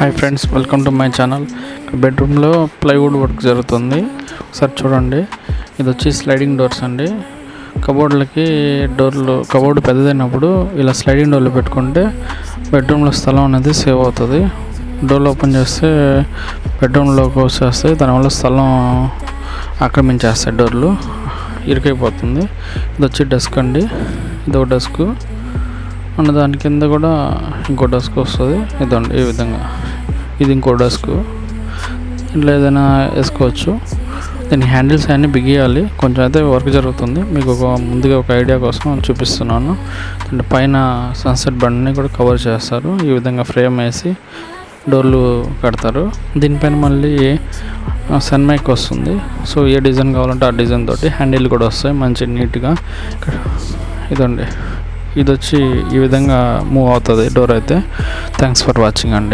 Hi friends welcome to my channel బెడ్రూమ్లో plywood work జరుగుతుంది. ఒకసారి చూడండి. ఇది వచ్చి స్లైడింగ్ డోర్స్ అండి. కబోర్డ్లకి డోర్లు కబోర్డ్ పెద్దదైనప్పుడు ఇలా స్లైడింగ్ డోర్లు పెట్టుకుంటే బెడ్రూమ్లో స్థలం అనేది సేవ్ అవుతుంది. డోర్లు ఓపెన్ చేస్తే బెడ్రూమ్లోకి వచ్చేస్తే దానివల్ల స్థలం ఆక్రమించేస్తాయి డోర్లు ఇరుకైపోతుంది. ఇది వచ్చి డెస్క్ అండి. ఇది ఒక డెస్క్ మన దాని కింద కూడా ఇంకో డెస్క్ వస్తుంది. ఇదండి ఈ విధంగా. ఇది ఇంకో డస్క్. ఇట్లా ఏదైనా వేసుకోవచ్చు. దీని హ్యాండిల్స్ అన్నీ బిగియాలి కొంచెం అయితే వర్క్ జరుగుతుంది. మీకు ఒక ముందుగా ఒక ఐడియా కోసం చూపిస్తున్నాను. అంటే పైన సన్సెట్ బండిని కూడా కవర్ చేస్తారు. ఈ విధంగా ఫ్రేమ్ వేసి డోర్లు కడతారు. దీనిపైన మళ్ళీ సన్ మైక్ వస్తుంది. సో ఏ డిజైన్ కావాలంటే ఆ డిజైన్ తోటి హ్యాండిల్ కూడా వస్తాయి. మంచి నీట్గా. ఇదండి. ఇది వచ్చి ఈ విధంగా మూవ్ అవుతుంది. డోర్ అయితే. థ్యాంక్స్ ఫర్ వాచింగ్ అండి.